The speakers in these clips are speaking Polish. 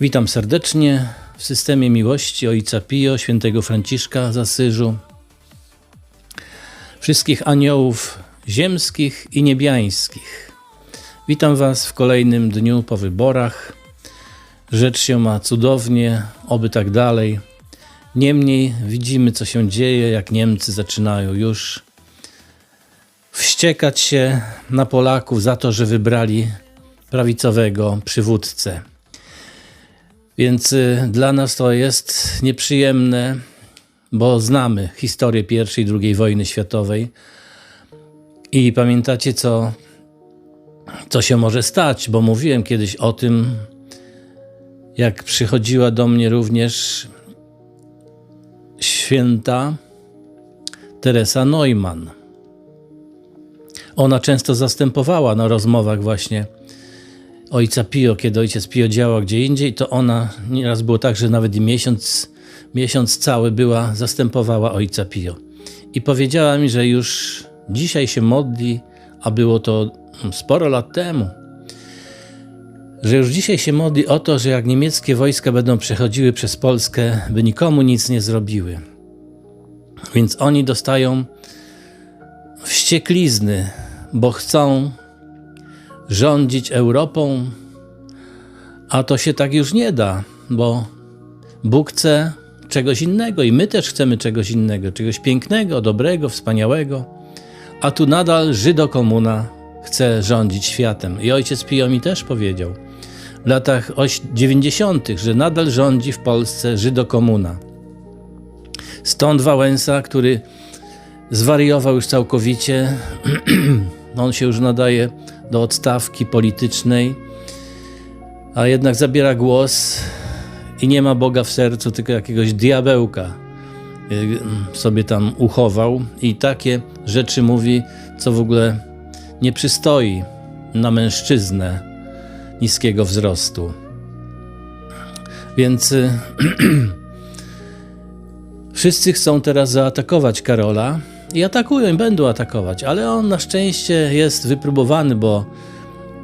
Witam serdecznie w systemie miłości Ojca Pio, świętego Franciszka z Asyżu, wszystkich aniołów ziemskich i niebiańskich. Witam Was w kolejnym dniu po wyborach. Rzecz się ma cudownie, oby tak dalej. Niemniej widzimy, co się dzieje, jak Niemcy zaczynają już wściekać się na Polaków za to, że wybrali prawicowego przywódcę. Więc y, dla nas to jest nieprzyjemne, bo znamy historię I i II wojny światowej i pamiętacie, co, co się może stać, bo mówiłem kiedyś o tym, jak przychodziła do mnie również święta Teresa Neumann. Ona często zastępowała na rozmowach właśnie ojca Pio, kiedy ojciec Pio działał gdzie indziej, to ona nieraz było tak, że nawet i miesiąc, miesiąc cały była, zastępowała ojca Pio. I powiedziała mi, że już dzisiaj się modli, a było to sporo lat temu, że już dzisiaj się modli o to, że jak niemieckie wojska będą przechodziły przez Polskę, by nikomu nic nie zrobiły. Więc oni dostają wścieklizny, bo chcą rządzić Europą, a to się tak już nie da, bo Bóg chce czegoś innego i my też chcemy czegoś innego, czegoś pięknego, dobrego, wspaniałego, a tu nadal Żydokomuna chce rządzić światem. I ojciec Pio mi też powiedział w latach 90., że nadal rządzi w Polsce Żydokomuna. Stąd Wałęsa, który zwariował już całkowicie, on się już nadaje do odstawki politycznej, a jednak zabiera głos i nie ma Boga w sercu, tylko jakiegoś diabełka y, sobie tam uchował i takie rzeczy mówi, co w ogóle nie przystoi na mężczyznę niskiego wzrostu. Więc y, wszyscy chcą teraz zaatakować Karola, i atakują i będą atakować, ale on na szczęście jest wypróbowany, bo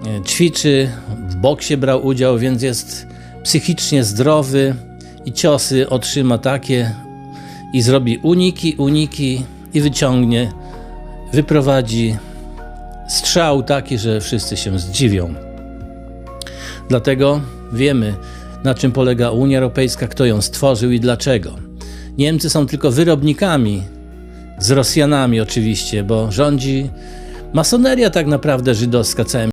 e, ćwiczy, w boksie brał udział, więc jest psychicznie zdrowy i ciosy otrzyma takie i zrobi uniki, uniki i wyciągnie, wyprowadzi strzał taki, że wszyscy się zdziwią. Dlatego wiemy, na czym polega Unia Europejska, kto ją stworzył i dlaczego. Niemcy są tylko wyrobnikami z Rosjanami oczywiście, bo rządzi masoneria tak naprawdę żydowska całym